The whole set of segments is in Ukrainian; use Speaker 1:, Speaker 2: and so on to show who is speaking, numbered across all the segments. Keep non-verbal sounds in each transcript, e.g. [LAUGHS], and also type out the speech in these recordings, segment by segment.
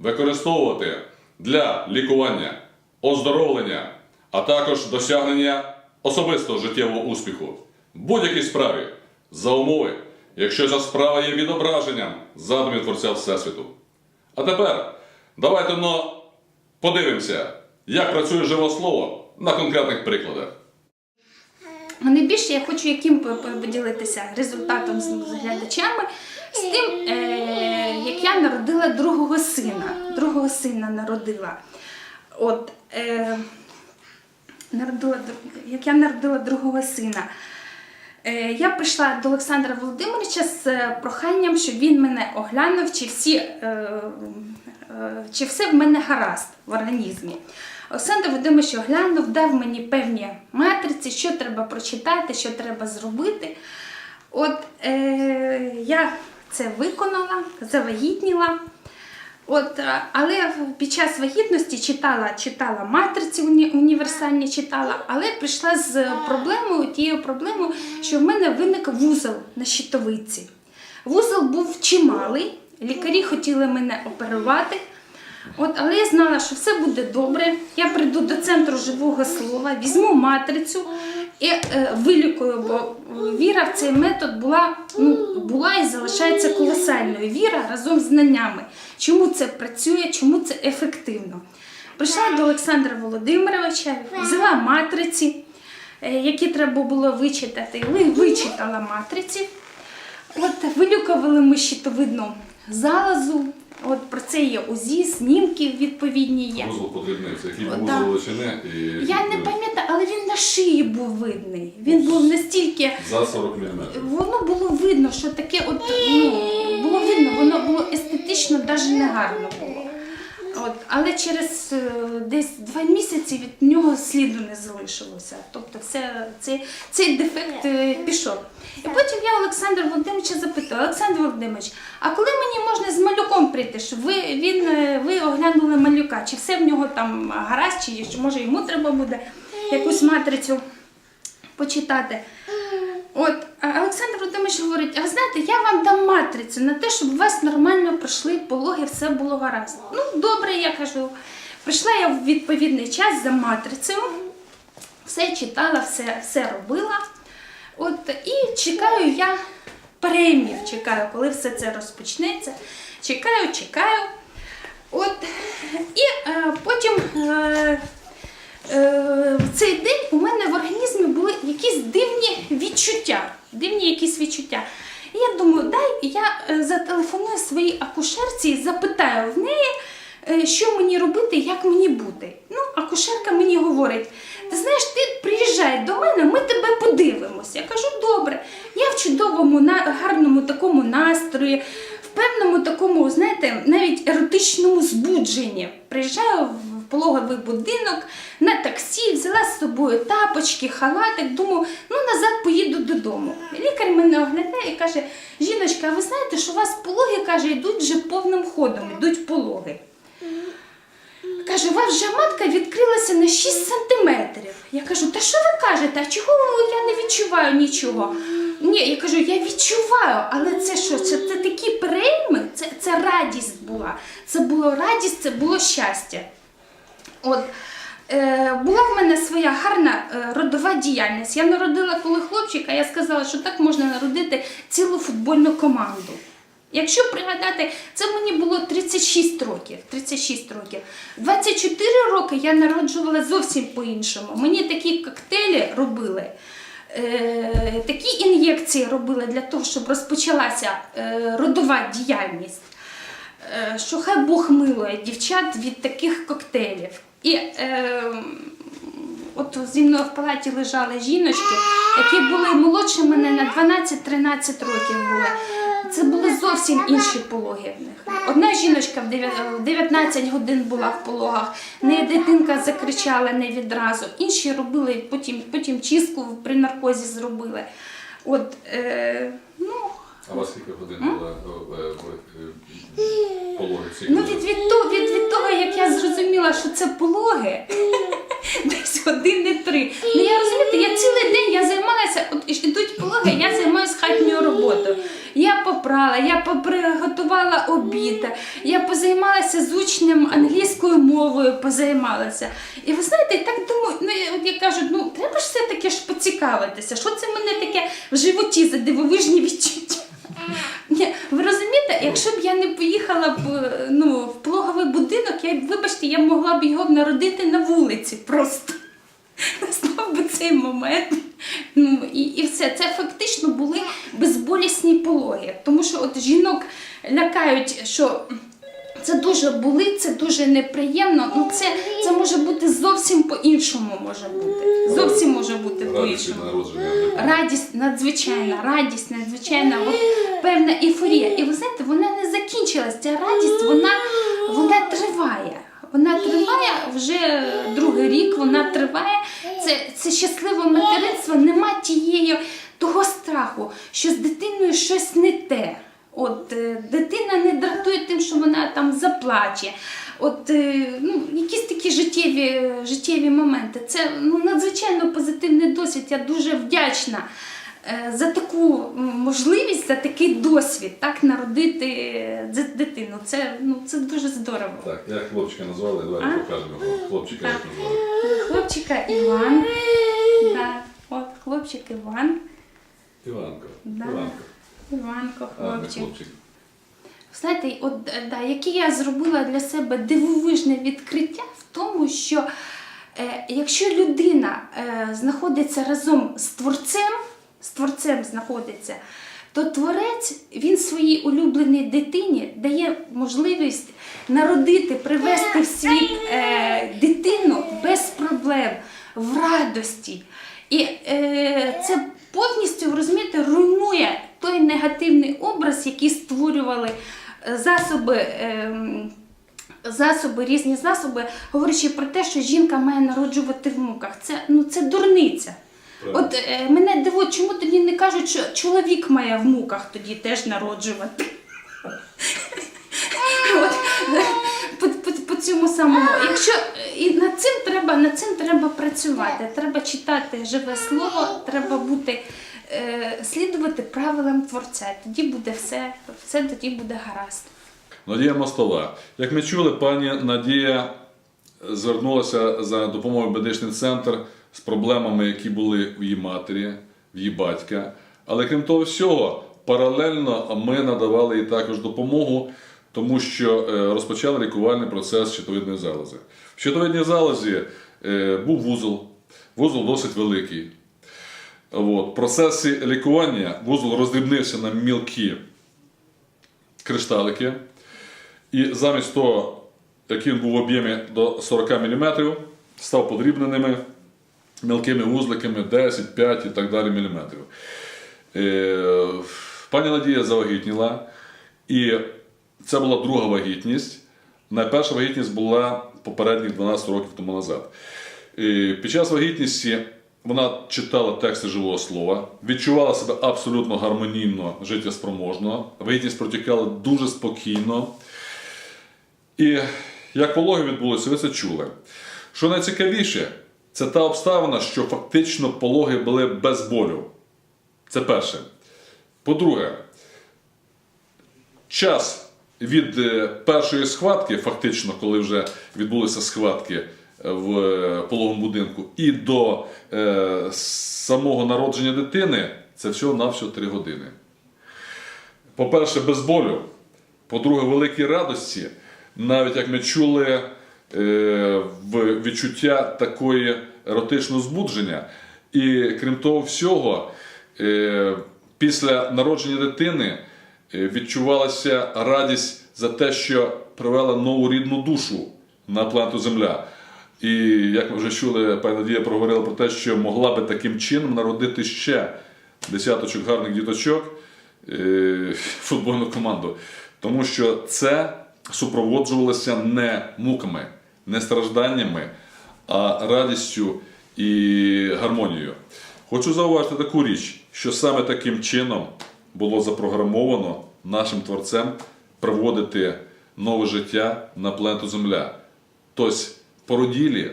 Speaker 1: використовувати для лікування, оздоровлення, а також досягнення особистого життєвого успіху в будь-якій справі за умови, якщо ця справа є відображенням задумів Творця Всесвіту. А тепер давайте но подивимося, як працює живе слово на конкретних прикладах.
Speaker 2: А найбільше я хочу яким по- по- поділитися результатом з глядачами з тим, е, як я народила другого сина. Другого сина народила. От, е, народила, як я народила другого сина. Е, Я прийшла до Олександра Володимировича з е, проханням, щоб він мене оглянув, чи, всі, е, е, чи все в мене гаразд в організмі. Олександр Володимирович оглянув, дав мені певні матриці, що треба прочитати, що треба зробити. От е, я це виконала, завагітніла. От, е, але під час вагітності читала, читала матриці уні- універсальні читала, але прийшла з проблемою, тією проблемою, що в мене виник вузол на щитовиці. Вузол був чималий, лікарі хотіли мене оперувати. От, але я знала, що все буде добре. Я прийду до центру живого слова, візьму матрицю і е, вилікую, бо віра в цей метод була, ну, була і залишається колосальною. Віра разом з знаннями. Чому це працює, чому це ефективно. Прийшла до Олександра Володимировича, взяла матриці, е, які треба було вичитати. Ви- Вичитала матриці. От вилюкували ми щитовидну залазу. От про це є УЗІ, снімки відповідні є.
Speaker 1: Вузол подрібнився, який був
Speaker 2: да.
Speaker 1: величини і
Speaker 2: Я не пам'ятаю, але він на шиї був видний. Він був настільки.
Speaker 1: за 40 мм.
Speaker 2: Воно було видно, що таке, от ну було видно, воно було естетично, навіть не гарно було. От, але через е, десь два місяці від нього сліду не залишилося. Тобто, все, цей, цей дефект е, пішов. І потім я Олександра Володимировича запитала, Олександр Володимирович, а коли мені можна з малюком прийти, щоб ви, він, е, ви оглянули малюка, чи все в нього там гаразд, чи що, може йому треба буде якусь матрицю почитати. От, Олександр Володимирович говорить, а знаєте, я вам дам матрицю на те, щоб у вас нормально пройшли пологи, все було гаразд. Ну, добре, я кажу. Прийшла я в відповідний час за матрицею, все читала, все, все робила. От, і чекаю я перемір, чекаю, коли все це розпочнеться. Чекаю, чекаю. От, і е, потім е, е, в цей день у мене в організмі були якісь дивні відчуття. Дивні якісь відчуття. І я думаю, дай я е, зателефоную своїй акушерці і запитаю в неї, е, що мені робити, як мені бути. Ну, акушерка мені говорить: ти знаєш, ти приїжджай до мене, ми тебе подивимося. Я кажу, добре, я в чудовому, гарному такому настрої, в певному такому, знаєте, навіть еротичному збудженні. Приїжджаю в пологовий будинок на таксі, взяла з собою тапочки, халатик, думаю, ну назад поїду додому. Лікар мене оглядає і каже: жіночка, а ви знаєте, що у вас пологи каже, йдуть вже повним ходом, йдуть пологи. Каже, у вас вже матка відкрилася на 6 сантиметрів. Я кажу, та що ви кажете? А чого я не відчуваю нічого? Ні, я кажу, я відчуваю, але це що? Це, це такі перейми, це, це радість була. Це було радість, це було щастя. От, е, була в мене своя гарна е, родова діяльність. Я народила коли хлопчика, я сказала, що так можна народити цілу футбольну команду. Якщо пригадати, це мені було 36 років. 36 років. 24 роки я народжувала зовсім по-іншому. Мені такі коктейлі робили, е, такі ін'єкції робили для того, щоб розпочалася родова діяльність. Що хай Бог милує дівчат від таких коктейлів. І е, от зі мною в палаті лежали жіночки, які були молодші мене на 12-13 років були. це були зовсім інші пологи в них. Одна жіночка в в 19 годин була в пологах, не дитинка закричала не відразу. Інші робили потім, потім чистку при наркозі зробили. От, е, ну,
Speaker 1: А у вас скільки годин була пологи
Speaker 2: ну від, від, того, від, від того, як я зрозуміла, що це пологи, [LAUGHS] десь години три. Ну я розумієте, я цілий день я займалася, от ідуть пологи, я займаюся хатньою роботою. Я попрала, я приготувала обід, я позаймалася з учнем англійською мовою, позаймалася. І ви знаєте, я так думаю, ну от я кажу, ну треба ж все-таки ж поцікавитися, що це мене таке в животі за дивовижні відчуття. Ні, ви розумієте, якщо б я не поїхала б е, ну, в пологовий будинок, я вибачте, я могла б його народити на вулиці просто. [LAUGHS] Настав би цей момент. Ну, і, і все. Це фактично були безболісні пологи. Тому що от жінок лякають, що це дуже болить, це дуже неприємно. Ну, це, це може бути зовсім по-іншому може бути. Зовсім може бути по-іншому. Радість надзвичайна, радість надзвичайна, от певна ейфорія. І ви знаєте, вона не закінчилась. Ця радість, вона, вона триває. Вона триває вже другий рік, вона триває. Це, це щасливе материнство, нема тієї того страху, що з дитиною щось не те. От е, дитина не дратує тим, що вона там заплаче. От е, ну, якісь такі життєві, життєві моменти. Це ну, надзвичайно позитивний досвід. Я дуже вдячна е, за таку можливість, за такий досвід, так народити дитину. Це, ну, це дуже здорово.
Speaker 1: Так, як хлопчика назвали, давайте
Speaker 2: А?
Speaker 1: покажемо. Хлопчика як
Speaker 2: Так.
Speaker 1: назвали.
Speaker 2: Хлопчика Іван. Да, от хлопчик Іван.
Speaker 1: Іванко.
Speaker 2: Да.
Speaker 1: Іванко.
Speaker 2: Іванко, хлопчик. Знаєте, от е, да, яке я зробила для себе дивовижне відкриття в тому, що е, якщо людина е, знаходиться разом з творцем, з творцем знаходиться, то творець він своїй улюбленій дитині дає можливість народити, привести в світ е, дитину без проблем, в радості. І е, це повністю розумієте, руйнує той негативний образ, який створювали е, засоби. ем, Засоби, різні засоби, говорячи про те, що жінка має народжувати в муках. Це, ну, це дурниця.
Speaker 1: Правильно.
Speaker 2: От е, мене дивує, чому тоді не кажуть, що чоловік має в муках тоді теж народжувати. [LAUGHS] От, по, по, по цьому самому. Якщо і над цим треба, над цим треба працювати. Треба читати живе слово, треба бути, слідувати правилам творця. Тоді буде все, все тоді буде гаразд.
Speaker 1: Надія Мостова. Як ми чули, пані Надія звернулася за допомогою медичний центр з проблемами, які були в її матері, в її батька. Але крім того всього, паралельно ми надавали їй також допомогу, тому що е, розпочали лікувальний процес щитовидної залози. В щитовидній залозі е, був вузол, вузол досить великий. В процесі лікування вузол роздрібнився на мілкі кришталики. І замість того, який він був в об'ємі до 40 мм, став подрібненими мілкими вузликами 10, 5 і так далі міліметрів. Е, Пані Надія завагітніла, і це була друга вагітність. Найперша вагітність була попередніх 12 років тому назад. І під час вагітності вона читала тексти живого слова, відчувала себе абсолютно гармонійно, життєспроможно. Вагітність протікала дуже спокійно. І як пологи відбулося, ви це чули. Що найцікавіше, це та обставина, що фактично пологи були без болю. Це перше. По-друге, час від е, першої схватки, фактично, коли вже відбулися схватки в пологовому будинку, і до е, самого народження дитини, це всього-навсього 3 години. По-перше, без болю. По-друге, великій радості, навіть як ми чули е, в відчуття такої еротичного збудження. І крім того всього, е, після народження дитини е, відчувалася радість за те, що привела нову рідну душу на планету Земля. І як ми вже чули, пані Надія проговорила про те, що могла би таким чином народити ще десяточок гарних діточок, е, футбольну команду. Тому що це супроводжувалося не муками, не стражданнями, а радістю і гармонією. Хочу зауважити таку річ, що саме таким чином було запрограмовано нашим творцем приводити нове життя на планету Земля. Тобто породілі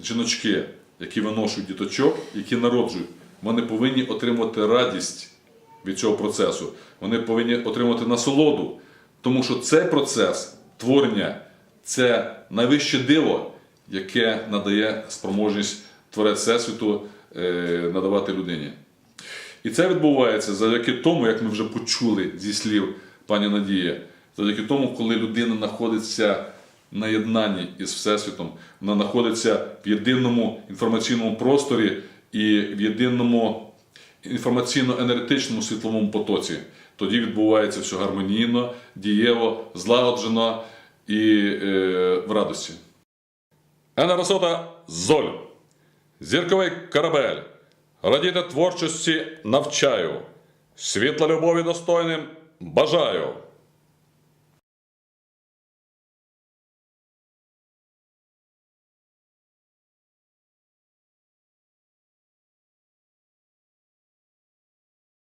Speaker 1: жіночки, які виношують діточок, які народжують, вони повинні отримувати радість від цього процесу. Вони повинні отримати насолоду. Тому що цей процес творення це найвище диво, яке надає спроможність Творець Всесвіту е, надавати людині. І це відбувається завдяки тому, як ми вже почули зі слів пані Надії, завдяки тому, коли людина знаходиться на єднанні із Всесвітом, вона знаходиться в єдиному інформаційному просторі і в єдиному інформаційно-енергетичному світловому потоці. Тоді відбувається все гармонійно, дієво, злагоджено і е, в радості. Енеросота Золь. Зірковий корабель. Радіти творчості навчаю. Світла любові достойним бажаю.